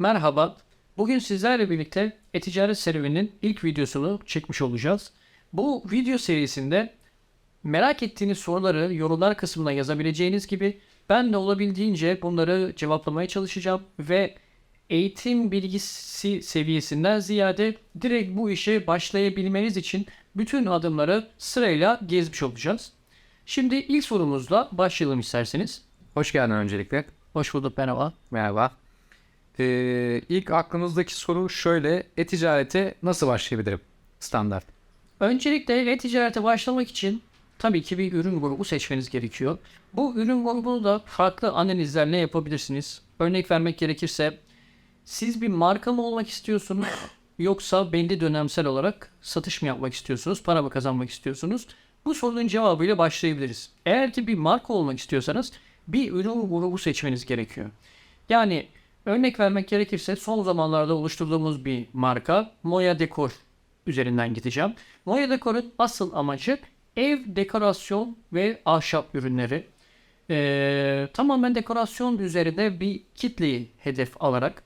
Merhaba. Bugün sizlerle birlikte e-ticaret serüveninin ilk videosunu çekmiş olacağız. Bu video serisinde merak ettiğiniz soruları yorumlar kısmına yazabileceğiniz gibi ben de olabildiğince bunları cevaplamaya çalışacağım ve eğitim bilgisi seviyesinden ziyade direkt bu işe başlayabilmeniz için bütün adımları sırayla gezmiş olacağız. Şimdi ilk sorumuzla başlayalım isterseniz. Hoş geldin öncelikle. Hoş bulduk merhaba. Merhaba. Ee, ilk aklımızdaki soru şöyle. E-ticarete nasıl başlayabilirim? Standart. Öncelikle e-ticarete başlamak için tabii ki bir ürün grubu seçmeniz gerekiyor. Bu ürün grubunu da farklı analizlerle yapabilirsiniz. Örnek vermek gerekirse siz bir marka mı olmak istiyorsunuz yoksa belli dönemsel olarak satış mı yapmak istiyorsunuz, para mı kazanmak istiyorsunuz? Bu sorunun cevabıyla başlayabiliriz. Eğer ki bir marka olmak istiyorsanız bir ürün grubu seçmeniz gerekiyor. Yani örnek vermek gerekirse son zamanlarda oluşturduğumuz bir marka Moya Dekor üzerinden gideceğim. Moya Dekor'un asıl amacı ev dekorasyon ve ahşap ürünleri. Ee, tamamen dekorasyon üzerinde bir kitleyi hedef alarak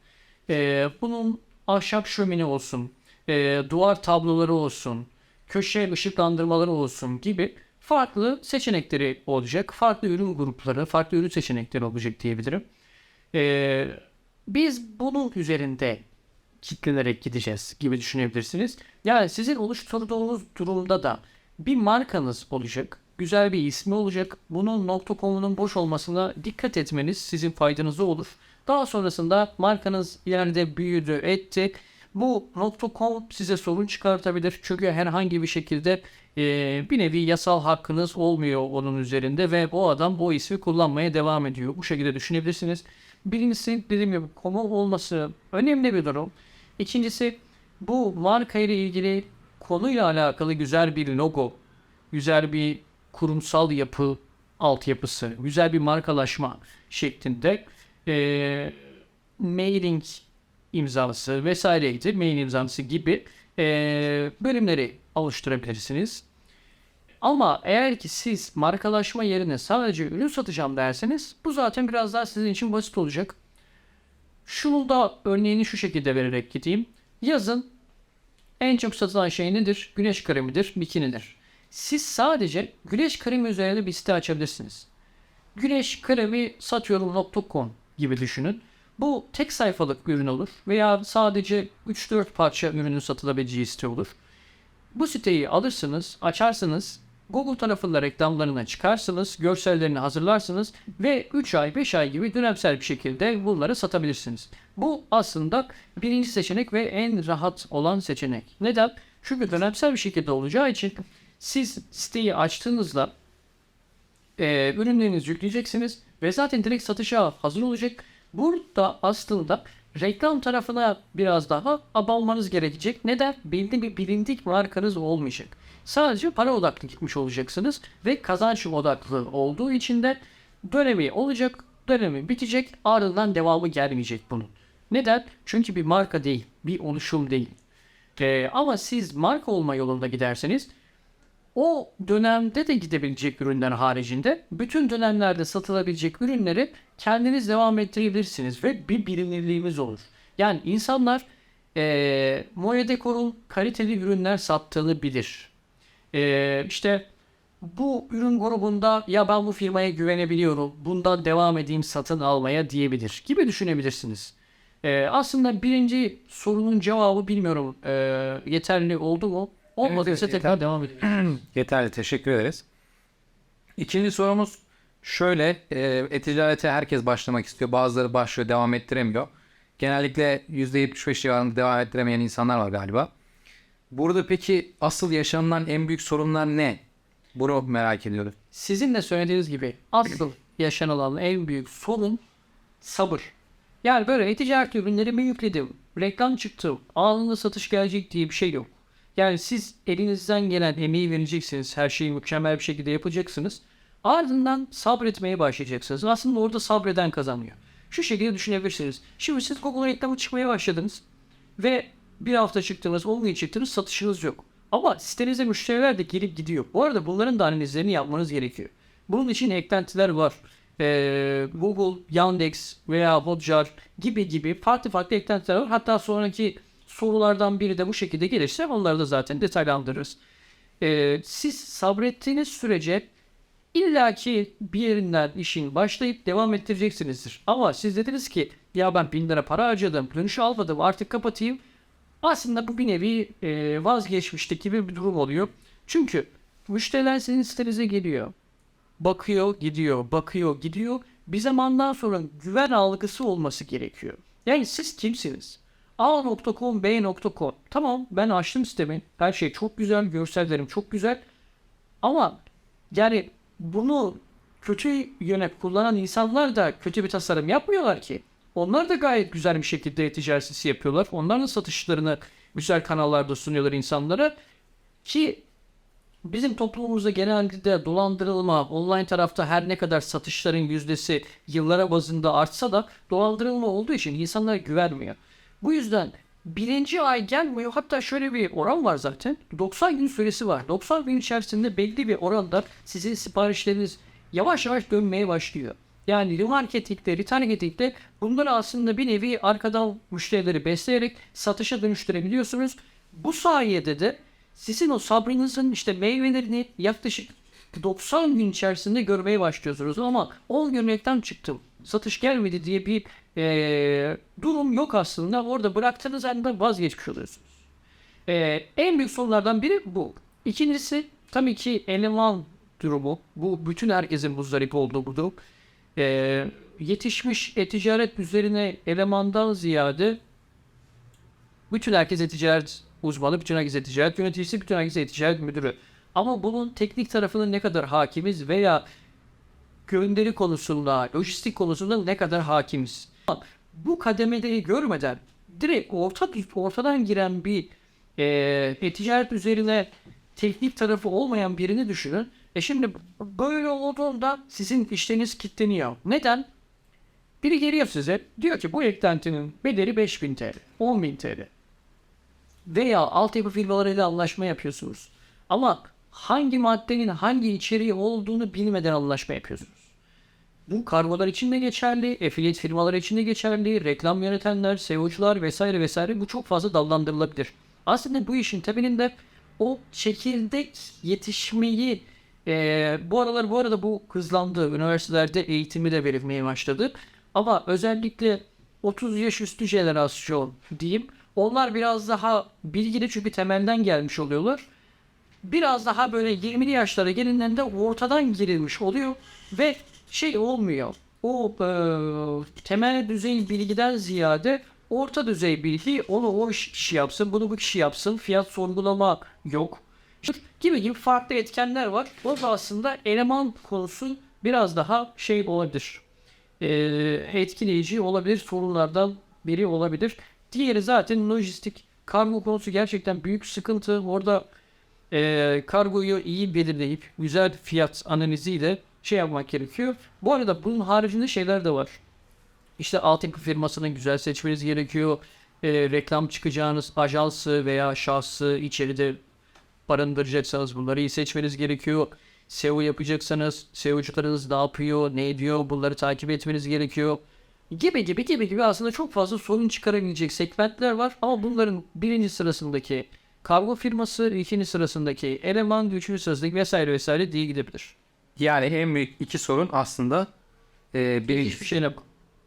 ee, bunun ahşap şömine olsun, ee, duvar tabloları olsun, köşe ışıklandırmaları olsun gibi farklı seçenekleri olacak. Farklı ürün grupları, farklı ürün seçenekleri olacak diyebilirim. Ee, biz bunun üzerinde kitlenerek gideceğiz gibi düşünebilirsiniz. Yani sizin oluşturduğunuz durumda da bir markanız olacak. Güzel bir ismi olacak. Bunun .com'unun boş olmasına dikkat etmeniz sizin faydanıza olur. Daha sonrasında markanız ileride büyüdü, etti. Bu .com size sorun çıkartabilir. Çünkü herhangi bir şekilde e, bir nevi yasal hakkınız olmuyor onun üzerinde ve o adam o ismi kullanmaya devam ediyor. Bu şekilde düşünebilirsiniz. Birincisi dediğim gibi konu olması önemli bir durum. İkincisi bu marka ile ilgili konuyla alakalı güzel bir logo, güzel bir kurumsal yapı altyapısı, güzel bir markalaşma şeklinde e, mailing imzası vesaireydi, mail imzası gibi e, bölümleri oluşturabilirsiniz. Ama eğer ki siz markalaşma yerine sadece ürün satacağım derseniz bu zaten biraz daha sizin için basit olacak. Şunu da örneğini şu şekilde vererek gideyim. Yazın en çok satılan şey nedir? Güneş kremidir, bikinidir. Siz sadece güneş kremi üzerine bir site açabilirsiniz. Güneş kremi satıyorum.com gibi düşünün. Bu tek sayfalık bir ürün olur veya sadece 3-4 parça ürünün satılabileceği site olur. Bu siteyi alırsınız, açarsınız, Google tarafında reklamlarına çıkarsınız, görsellerini hazırlarsınız ve 3 ay 5 ay gibi dönemsel bir şekilde bunları satabilirsiniz. Bu aslında birinci seçenek ve en rahat olan seçenek. Neden? Çünkü dönemsel bir şekilde olacağı için siz siteyi açtığınızda e, ürünlerinizi yükleyeceksiniz ve zaten direkt satışa hazır olacak. Burada aslında reklam tarafına biraz daha abanmanız gerekecek. Neden? Belli bir bilindik markanız olmayacak. Sadece para odaklı gitmiş olacaksınız ve kazanç odaklı olduğu için de dönemi olacak, dönemi bitecek, ardından devamı gelmeyecek bunun. Neden? Çünkü bir marka değil, bir oluşum değil. Ee, ama siz marka olma yolunda giderseniz o dönemde de gidebilecek ürünler haricinde bütün dönemlerde satılabilecek ürünleri kendiniz devam ettirebilirsiniz ve bir bilinirliğimiz olur. Yani insanlar e, Moya Decor'un kaliteli ürünler sattığını bilir. E, işte bu ürün grubunda ya ben bu firmaya güvenebiliyorum, bundan devam edeyim satın almaya diyebilir gibi düşünebilirsiniz. E, aslında birinci sorunun cevabı bilmiyorum e, yeterli oldu mu? Olmadıysa evet, tekrar devam edelim. Yeterli. Teşekkür ederiz. İkinci sorumuz şöyle. E, e-ticarete herkes başlamak istiyor. Bazıları başlıyor, devam ettiremiyor. Genellikle %75 civarında devam ettiremeyen insanlar var galiba. Burada peki asıl yaşanılan en büyük sorunlar ne? Bunu merak ediyorum. Sizin de söylediğiniz gibi asıl yaşanılan en büyük sorun sabır. Yani böyle e-ticaret ürünlerimi yükledim. Reklam çıktı. Anında satış gelecek diye bir şey yok. Yani siz elinizden gelen emeği vereceksiniz. Her şeyi mükemmel bir şekilde yapacaksınız. Ardından sabretmeye başlayacaksınız. Aslında orada sabreden kazanıyor. Şu şekilde düşünebilirsiniz. Şimdi siz Google reklamı çıkmaya başladınız. Ve bir hafta çıktınız, 10 gün çıktınız, satışınız yok. Ama sitenize müşteriler de gelip gidiyor. Bu arada bunların da analizlerini yapmanız gerekiyor. Bunun için eklentiler var. e, Google, Yandex veya Hotjar gibi gibi farklı farklı eklentiler var. Hatta sonraki sorulardan biri de bu şekilde gelirse onları da zaten detaylandırırız. E, siz sabrettiğiniz sürece illaki bir yerinden işin başlayıp devam ettireceksinizdir. Ama siz dediniz ki ya ben bin lira para harcadım, dönüşü almadım artık kapatayım. Aslında bu bir nevi e, vazgeçmişlik gibi bir durum oluyor. Çünkü müşteriler sizin sitenize geliyor. Bakıyor, gidiyor, bakıyor, gidiyor. Bir zamandan sonra güven algısı olması gerekiyor. Yani siz kimsiniz? A.com, B.com. Tamam ben açtım sitemi. Her şey çok güzel, görsellerim çok güzel. Ama yani bunu kötü yöne kullanan insanlar da kötü bir tasarım yapmıyorlar ki. Onlar da gayet güzel bir şekilde ticaretisi yapıyorlar. Onlar da satışlarını güzel kanallarda sunuyorlar insanlara. Ki bizim toplumumuzda genelde dolandırılma, online tarafta her ne kadar satışların yüzdesi yıllara bazında artsa da dolandırılma olduğu için insanlara güvenmiyor. Bu yüzden birinci ay gelmiyor. Hatta şöyle bir oran var zaten. 90 gün süresi var. 90 gün içerisinde belli bir oranda sizin siparişleriniz yavaş yavaş dönmeye başlıyor. Yani remarketingde, retargetingde bunları aslında bir nevi arkadan müşterileri besleyerek satışa dönüştürebiliyorsunuz. Bu sayede de sizin o sabrınızın işte meyvelerini yaklaşık 90 gün içerisinde görmeye başlıyorsunuz ama 10 gün reklam çıktım satış gelmedi diye bir eee, durum yok aslında. Orada bıraktığınız anda vazgeçmiş oluyorsunuz. Eee, en büyük sorunlardan biri bu. İkincisi tabii ki eleman durumu. Bu bütün herkesin muzdarip olduğu bu durum. Eee, yetişmiş e-ticaret üzerine elemandan ziyade bütün herkes e-ticaret uzmanı, bütün herkes e-ticaret yöneticisi, bütün herkes e-ticaret müdürü. Ama bunun teknik tarafının ne kadar hakimiz veya gönderi konusunda, lojistik konusunda ne kadar hakimiz? Bu kademeleri görmeden direkt orta, ortadan giren bir e, e-ticaret üzerine teknik tarafı olmayan birini düşünün. E şimdi böyle olduğunda sizin işleriniz kilitleniyor. Neden? Biri geliyor size diyor ki bu eklentinin bedeli 5000 TL, 10.000 TL veya altyapı firmalarıyla anlaşma yapıyorsunuz. Ama hangi maddenin hangi içeriği olduğunu bilmeden anlaşma yapıyorsunuz. Bu kargolar için de geçerli, affiliate firmalar için de geçerli, reklam yönetenler, SEO'cular vesaire vesaire bu çok fazla dallandırılabilir. Aslında bu işin temelinde o çekirdek yetişmeyi eee, bu aralar bu arada bu hızlandı. Üniversitelerde eğitimi de verilmeye başladı. Ama özellikle 30 yaş üstü jenerasyon diyeyim. Onlar biraz daha bilgili çünkü temelden gelmiş oluyorlar biraz daha böyle 20'li yaşlara gelindiğinde ortadan girilmiş oluyor ve şey olmuyor. O e, temel düzey bilgiden ziyade orta düzey bilgi onu o kişi yapsın, bunu bu kişi yapsın, fiyat sorgulama yok. Gibi gibi farklı etkenler var. O da aslında eleman konusu biraz daha şey olabilir. E, etkileyici olabilir, sorunlardan biri olabilir. Diğeri zaten lojistik. Kargo konusu gerçekten büyük sıkıntı. Orada e, kargoyu iyi belirleyip güzel fiyat analiziyle şey yapmak gerekiyor. Bu arada bunun haricinde şeyler de var. İşte altyapı firmasını güzel seçmeniz gerekiyor. E, reklam çıkacağınız ajansı veya şahsı içeride barındıracaksanız bunları iyi seçmeniz gerekiyor. SEO yapacaksanız SEO'cularınız ne yapıyor, ne ediyor bunları takip etmeniz gerekiyor. Gibi gibi gibi gibi aslında çok fazla sorun çıkarabilecek segmentler var ama bunların birinci sırasındaki kargo firması, ikinci sırasındaki eleman, üçüncü sırasındaki vesaire vesaire diye gidebilir. Yani en büyük iki sorun aslında e, birinci Hiçbir şeyle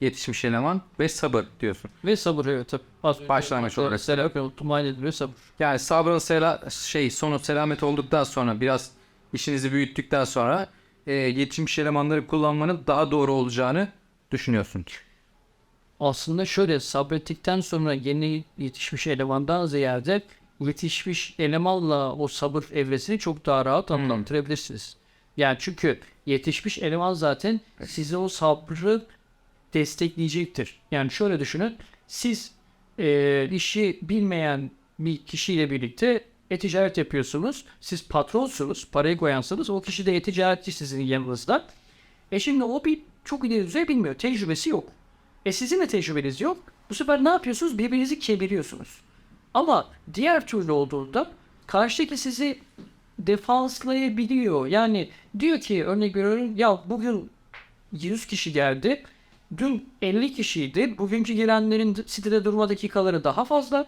yetişmiş eleman ve sabır diyorsun. ve sabır evet tabii. Az Başlangıç olarak. Selam otomayla ediliyor sabır. Yani sabrın sela şey sonu selamet olduktan sonra biraz işinizi büyüttükten sonra e, yetişmiş elemanları kullanmanın daha doğru olacağını düşünüyorsun. Aslında şöyle sabrettikten sonra yeni yetişmiş elemandan ziyade yetişmiş elemanla o sabır evresini çok daha rahat anlamlandırabilirsiniz. Yani çünkü yetişmiş eleman zaten size o sabrı destekleyecektir. Yani şöyle düşünün. Siz e, işi bilmeyen bir kişiyle birlikte e-ticaret yapıyorsunuz. Siz patronsunuz, parayı koyansınız. O kişi de e-ticaretçi sizin yanınızda. E şimdi o bir çok ileri düzey bilmiyor. Tecrübesi yok. E sizin de tecrübeniz yok. Bu sefer ne yapıyorsunuz? Birbirinizi kemiriyorsunuz. Ama diğer türlü olduğunda karşıdaki sizi defanslayabiliyor. Yani diyor ki örnek veriyorum ya bugün 100 kişi geldi. Dün 50 kişiydi. Bugünkü gelenlerin d- sitede durma dakikaları daha fazla.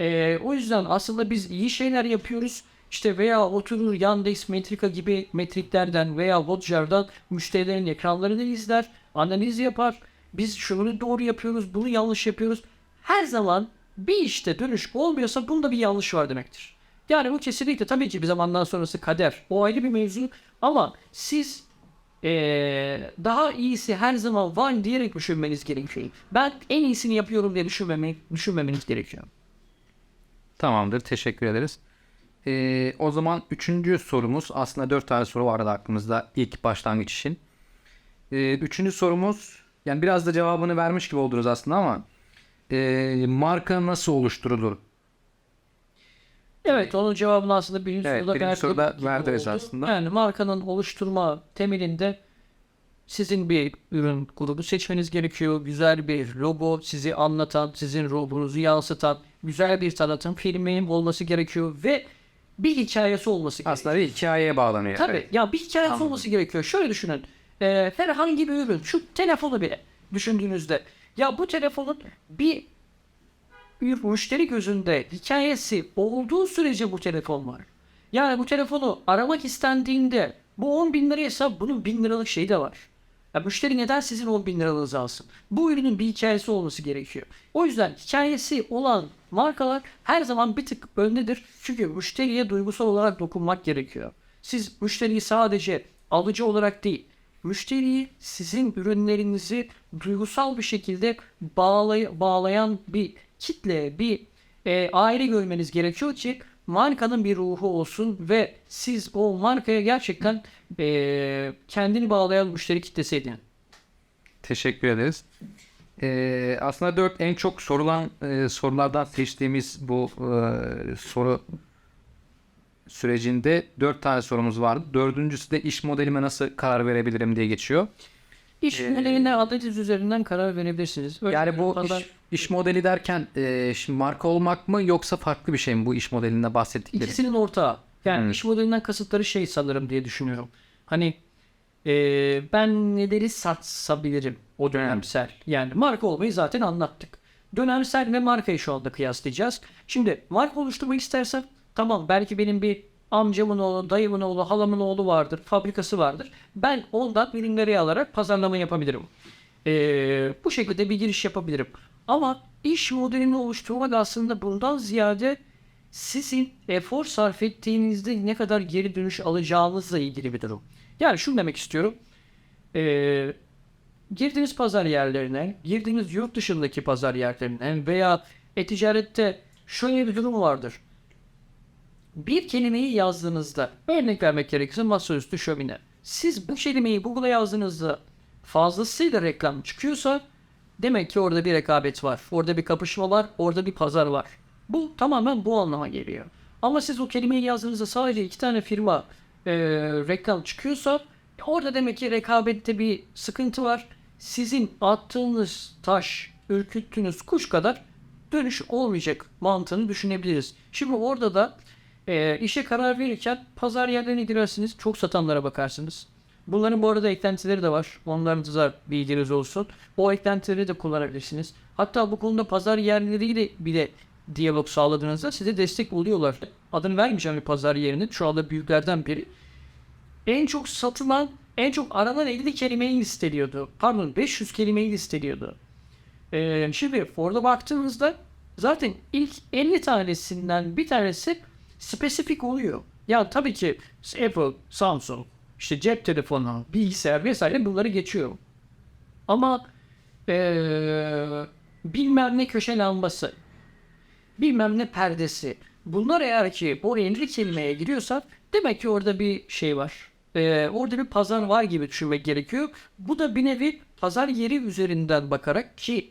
Ee, o yüzden aslında biz iyi şeyler yapıyoruz. İşte veya oturur Yandex, Metrika gibi metriklerden veya Watcher'dan müşterilerin ekranlarını izler, analiz yapar. Biz şunu doğru yapıyoruz, bunu yanlış yapıyoruz. Her zaman bir işte dönüş olmuyorsa bunda bir yanlış var demektir. Yani bu kesinlikle tabii ki bir zamandan sonrası kader. O ayrı bir mevzu ama siz eee, daha iyisi her zaman var diyerek düşünmeniz gerekiyor. Ben en iyisini yapıyorum diye düşünmeme, düşünmemeniz gerekiyor. Tamamdır. Teşekkür ederiz. Ee, o zaman üçüncü sorumuz aslında dört tane soru vardı aklımızda ilk başlangıç için. Ee, üçüncü sorumuz yani biraz da cevabını vermiş gibi oldunuz aslında ama ee, marka nasıl oluşturulur? Evet onun cevabını aslında birinci Evet, soruda birinci soruda verdiniz oldu. aslında. Yani markanın oluşturma temelinde sizin bir ürün grubu seçmeniz gerekiyor. Güzel bir logo sizi anlatan, sizin ruhunuzu yansıtan, güzel bir tanıtım filmi olması gerekiyor ve bir hikayesi olması gerekiyor. Aslında bir hikayeye bağlanıyor. Tabii. Evet. Ya bir hikayesi Anladım. olması gerekiyor. Şöyle düşünün. Ee, herhangi bir ürün. Şu telefonu bile düşündüğünüzde. Ya bu telefonun bir bir müşteri gözünde hikayesi olduğu sürece bu telefon var. Yani bu telefonu aramak istendiğinde bu 10 bin liraysa bunun 1000 liralık şeyi de var. Ya müşteri neden sizin 10 bin liranızı alsın? Bu ürünün bir hikayesi olması gerekiyor. O yüzden hikayesi olan markalar her zaman bir tık öndedir. Çünkü müşteriye duygusal olarak dokunmak gerekiyor. Siz müşteriyi sadece alıcı olarak değil, müşteriyi sizin ürünlerinizi duygusal bir şekilde bağlay- bağlayan bir kitle, bir e, aile görmeniz gerekiyor ki markanın bir ruhu olsun ve siz o markaya gerçekten e, kendini bağlayan müşteri kitlesi edinin. Teşekkür ederiz. Ee, aslında dört en çok sorulan e, sorulardan seçtiğimiz bu e, soru sürecinde dört tane sorumuz vardı. Dördüncüsü de iş modelime nasıl karar verebilirim diye geçiyor. İş Ee, analiz üzerinden karar verebilirsiniz. Öyle Yani bu pazar- iş, iş modeli derken e, şimdi marka olmak mı yoksa farklı bir şey mi bu iş modelinde bahsettikleri? İkisinin ortağı. Yani Hmm. iş modelinden kasıtları şey sanırım diye düşünüyorum. Hani e, ben neleri satsabilirim o dönemsel. Yani marka olmayı zaten anlattık. Dönemsel ve markayı şu anda kıyaslayacağız. Şimdi marka oluşturmak istersen tamam belki benim bir amcamın oğlu, dayımın oğlu, halamın oğlu vardır, fabrikası vardır. Ben ondan ürünleri alarak pazarlama yapabilirim. E, bu şekilde bir giriş yapabilirim. Ama iş modelini oluşturmak aslında bundan ziyade sizin efor sarf ettiğinizde ne kadar geri dönüş alacağınızla ilgili bir durum. Yani şunu demek istiyorum. Ee, girdiğiniz pazar yerlerine, girdiğiniz yurt dışındaki pazar yerlerine veya e-ticarette şöyle bir durum vardır. Bir kelimeyi yazdığınızda, örnek vermek gerekirse masaüstü şömine. Siz bu kelimeyi Google'a yazdığınızda fazlasıyla reklam çıkıyorsa demek ki orada bir rekabet var. Orada bir kapışma var, orada bir pazar var. Bu tamamen bu anlama geliyor. Ama siz o kelimeyi yazdığınızda sadece iki tane firma e, reklam çıkıyorsa orada demek ki rekabette bir sıkıntı var. Sizin attığınız taş, ürküttüğünüz kuş kadar dönüş olmayacak mantığını düşünebiliriz. Şimdi orada da e, işe karar verirken pazar yerlerine girersiniz. Çok satanlara bakarsınız. Bunların bu arada eklentileri de var. Onlarınıza bilginiz olsun. O eklentileri de kullanabilirsiniz. Hatta bu konuda pazar yerleriyle bile diyalog sağladığınızda size destek oluyorlar. Adını vermeyeceğim bir pazar yerinin. Şu anda büyüklerden biri. En çok satılan, en çok aranan 50 kelimeyi listeliyordu. Pardon 500 kelimeyi listeliyordu. Ee, şimdi orada baktığımızda zaten ilk 50 tanesinden bir tanesi spesifik oluyor. Ya tabii ki Apple, Samsung, işte cep telefonu, bilgisayar vesaire bunları geçiyor. Ama ee, bilmem ne köşe lambası, bilmem ne perdesi. Bunlar eğer ki bu 50 kelimeye giriyorsa demek ki orada bir şey var. Ee, orada bir pazar var gibi düşünmek gerekiyor. Bu da bir nevi pazar yeri üzerinden bakarak ki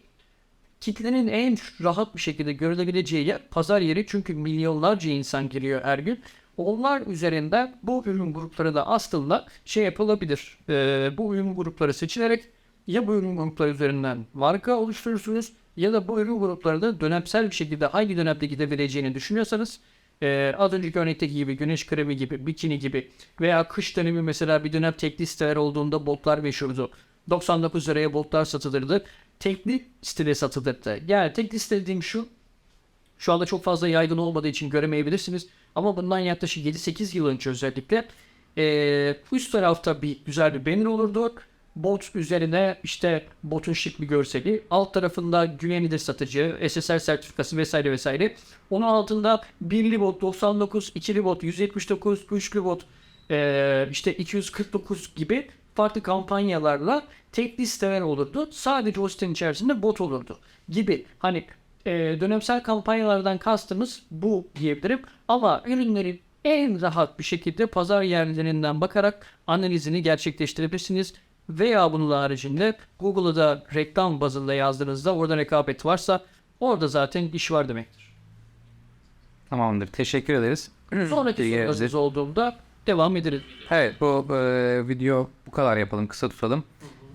kitlenin en rahat bir şekilde görülebileceği yer pazar yeri çünkü milyonlarca insan giriyor her gün. Onlar üzerinden bu ürün grupları da aslında şey yapılabilir. Ee, bu ürün grupları seçilerek ya bu ürün grupları üzerinden marka oluşturursunuz ya da bu ürün grupları da dönemsel bir şekilde hangi dönemde gidebileceğini düşünüyorsanız ee, az önceki örnekteki gibi güneş kremi gibi, bikini gibi veya kış dönemi mesela bir dönem tek listeler olduğunda botlar meşhurdu. 99 liraya botlar satılırdı. Tekli sitede satılırdı. Yani tekli site dediğim şu. Şu anda çok fazla yaygın olmadığı için göremeyebilirsiniz. Ama bundan yaklaşık 7-8 yıl önce özellikle eee üst tarafta bir güzel bir banner olurdu. Bot üzerine işte botun şık bir görseli. Alt tarafında güvenilir satıcı, SSL sertifikası vesaire vesaire. Onun altında birli bot 99, ikili bot 179, üçlü bot eee, işte 249 gibi farklı kampanyalarla tek listeler olurdu. Sadece o sitenin içerisinde bot olurdu gibi. Hani e, dönemsel kampanyalardan kastımız bu diyebilirim. Ama ürünlerin en rahat bir şekilde pazar yerlerinden bakarak analizini gerçekleştirebilirsiniz. Veya bunun haricinde Google'a da reklam bazında yazdığınızda orada rekabet varsa orada zaten iş var demektir. Tamamdır. Teşekkür ederiz. Sonraki sorularınız olduğunda devam ederiz. Evet bu e, video bu kadar yapalım. Kısa tutalım.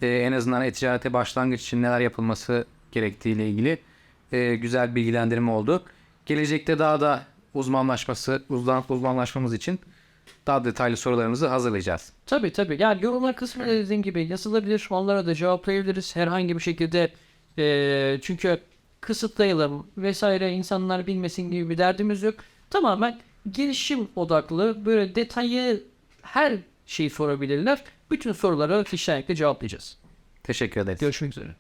E, en azından e-ticarete başlangıç için neler yapılması gerektiğiyle ilgili e, güzel bilgilendirme oldu. Gelecekte daha da uzmanlaşması, uzman, uzmanlaşmamız için daha detaylı sorularımızı hazırlayacağız. Tabii tabii. Yani yorumlar kısmında dediğim gibi yazılabilir. Onlara da cevaplayabiliriz herhangi bir şekilde. Eee, çünkü kısıtlayalım vesaire insanlar bilmesin gibi bir derdimiz yok. Tamamen gelişim odaklı böyle detayı her şeyi sorabilirler. Bütün soruları fişlenekle cevaplayacağız. Teşekkür ederiz. Görüşmek üzere.